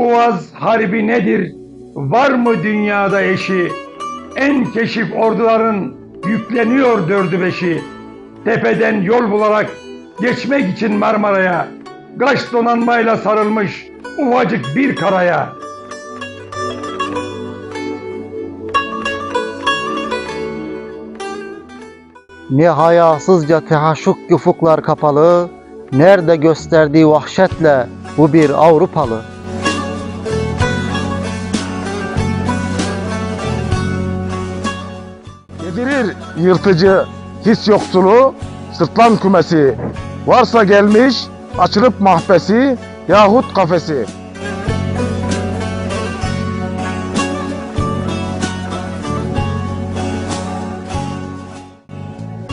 Boğaz Harbi nedir? Var mı dünyada eşi? En keşif orduların yükleniyor dördü beşi. Tepeden yol bularak geçmek için Marmara'ya. Kaş donanmayla sarılmış ufacık bir karaya. Ne hayasızca tehaşuk ufuklar kapalı, nerede gösterdiği vahşetle bu bir Avrupalı. Yedirir yırtıcı his yoksulu, sırtlan kümesi. Varsa gelmiş açılıp mahbesi yahut kafesi.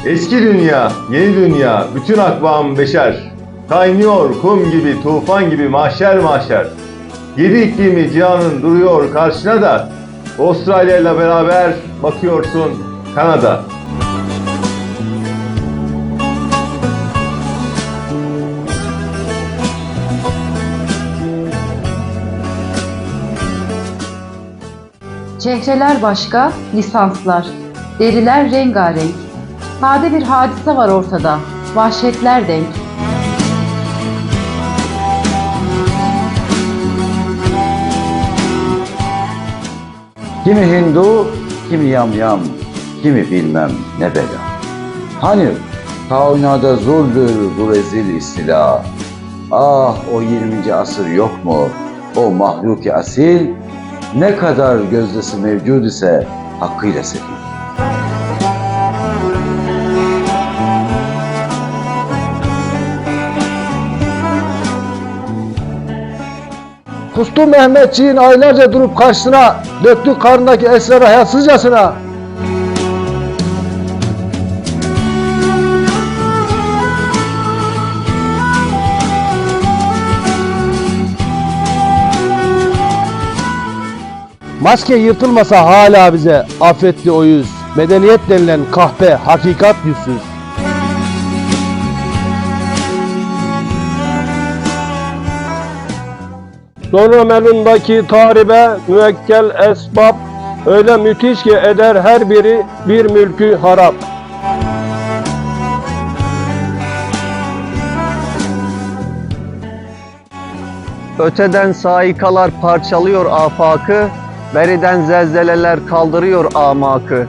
Eski dünya, yeni dünya, bütün akvam beşer. Kaynıyor kum gibi, tufan gibi mahşer mahşer. Yedi iklimi cihanın duruyor karşına da Avustralya ile beraber bakıyorsun Kanada. Çehreler başka, lisanslar. Deriler rengarenk. Sade bir hadise var ortada. Vahşetler denk. Kimi Hindu, kimi yamyam, kimi bilmem ne bela. Hani kainada zuldür bu rezil istila. Ah o 20. asır yok mu? O mahluki asil ne kadar gözdesi mevcud ise hakkıyla sefil. Kustu Mehmetçiğin aylarca durup karşısına döktü karnındaki esrarı hayatsızcasına. Maske yırtılmasa hala bize affetti o yüz. Medeniyet denilen kahpe hakikat yüzsüz. Sonra melundaki tahribe müekkel esbab öyle müthiş ki eder her biri bir mülkü harap. Öteden saikalar parçalıyor afakı, beriden zelzeleler kaldırıyor amakı.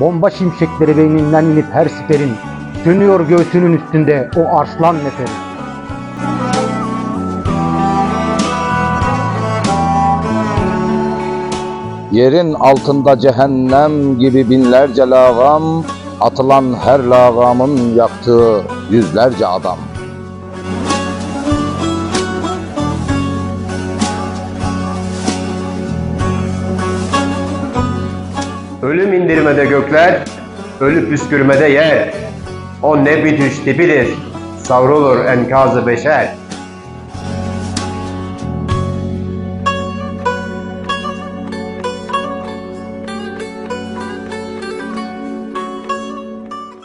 Bomba şimşekleri beyninden inip her siperin Dönüyor göğsünün üstünde o arslan neferi Yerin altında cehennem gibi binlerce lağam, atılan her lağamın yaktığı yüzlerce adam. Ölüm indirmede gökler, ölü püskürmede yer. O ne bir düş tipidir, savrulur enkazı beşer.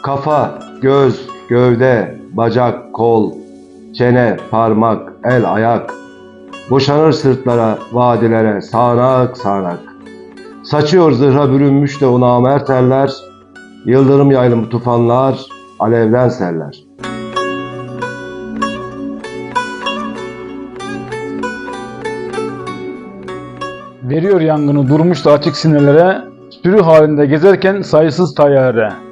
Kafa, göz, gövde, bacak, kol, çene, parmak, el, ayak. Boşanır sırtlara, vadilere, sağanak sağanak. Saçıyor zırha bürünmüş de o namert eller, yıldırım yaylım tufanlar, alevden seller. Veriyor yangını durmuş da açık sinirlere, sürü halinde gezerken sayısız tayyare.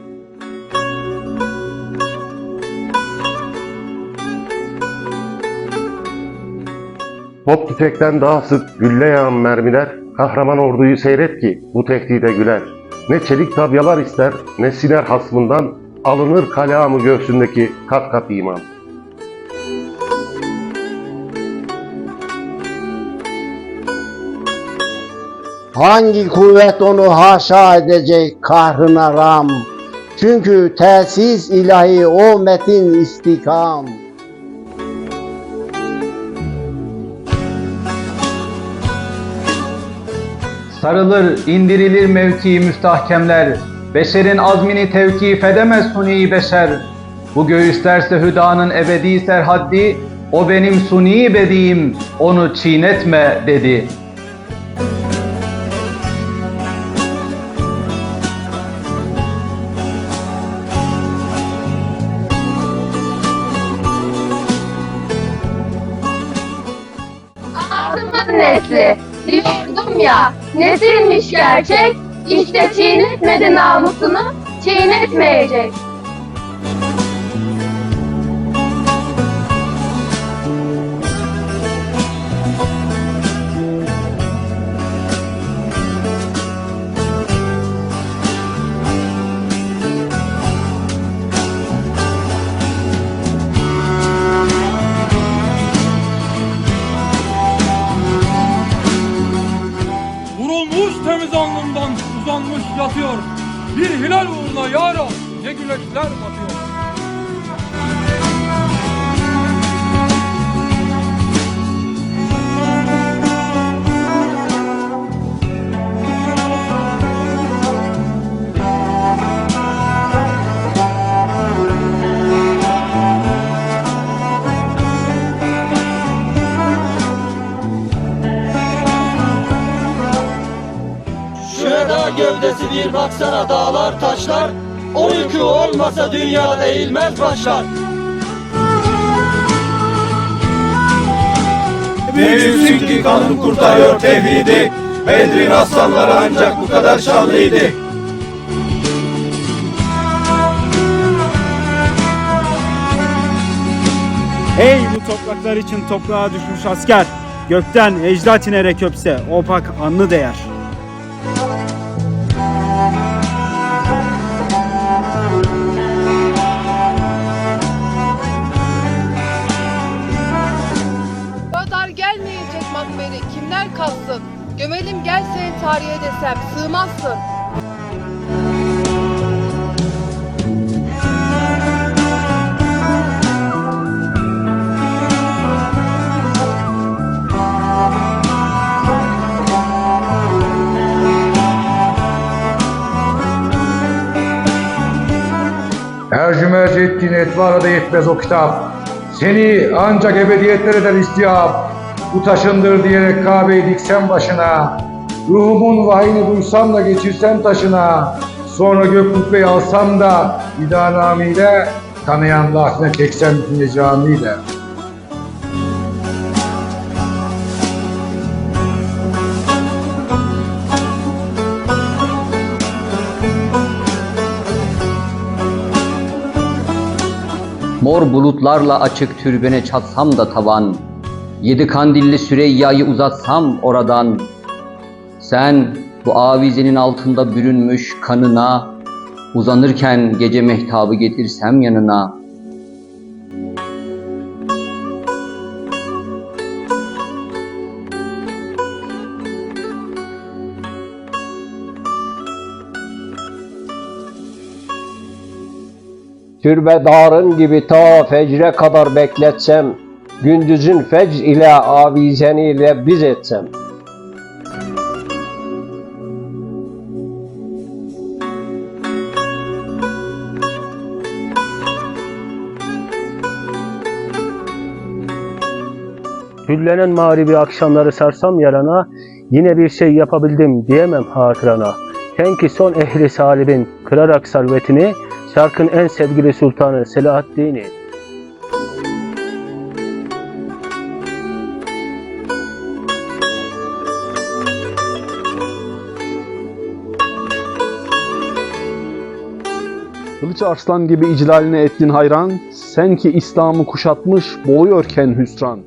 Top tüfekten daha sık gülle yağan mermiler, kahraman orduyu seyret ki bu tehdide güler. Ne çelik tabyalar ister, ne siner hasmından, alınır kalamı göğsündeki kat kat iman. Hangi kuvvet onu haşa edecek kahrına ram? Çünkü tesis ilahi o metin istikam. Sarılır, indirilir mevki müstahkemler. Beşerin azmini tevkif edemez suni beşer. Bu göğüslerse hüdanın ebedi serhaddi, o benim suni bediğim, onu çiğnetme dedi. Adımın nesli. Diyordum ya, nesilmiş gerçek. İşte çiğnetmedi namusunu, çiğnetmeyecek. Bir hilal uğruna yara ne güneşler gövdesi bir baksana dağlar taşlar. O yükü olmasa dünya eğilmez başlar. Büyüksün ki kanın kurtarıyor tevhidi. Bedrin aslanları ancak bu kadar şanlıydı. Ey bu topraklar için toprağa düşmüş asker. Gökten ecdat inerek öpse opak anlı değer. Kadar gelmeyecek makberi kimler kalsın? Gömelim gel seni tarihe desem sığmazsın. Ercümerç ettiğin etvara da yetmez o kitap. Seni ancak ebediyetler eder istihap. Bu taşındır diyerek Kabe'yi diksem başına. Ruhumun vahini duysam da geçirsem taşına. Sonra gök kubbeyi alsam da idanamiyle kanayan lahne çeksem bütün camiyle. Mor bulutlarla açık türbene çatsam da tavan, Yedi kandilli Süreyya'yı uzatsam oradan, Sen bu avizenin altında bürünmüş kanına, Uzanırken gece mehtabı getirsem yanına, Türbedarın gibi ta fecre kadar bekletsem, gündüzün fecr ile avizeniyle biz etsem. Hüllenen mağribi akşamları sarsam yarana, yine bir şey yapabildim diyemem hatırana. Sen ki son ehli salibin kırarak servetini, şarkın en sevgili sultanı Selahaddin'i. Kılıç arslan gibi iclaline ettin hayran, sen ki İslam'ı kuşatmış boğuyorken hüsran.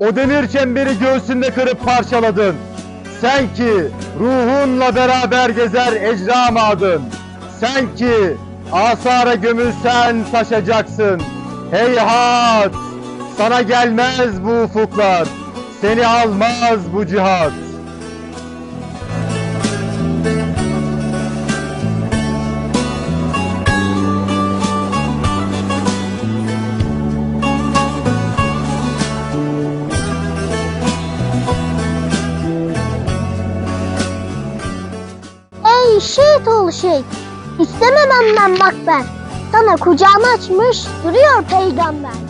O demir çemberi göğsünde kırıp parçaladın. Sen ki ruhunla beraber gezer ecdamadın. Sen ki asara gömülsen taşacaksın. Heyhat! Sana gelmez bu ufuklar. Seni almaz bu cihat. Ol şey. İstemem annem makber. Sana kucağını açmış duruyor peygamber.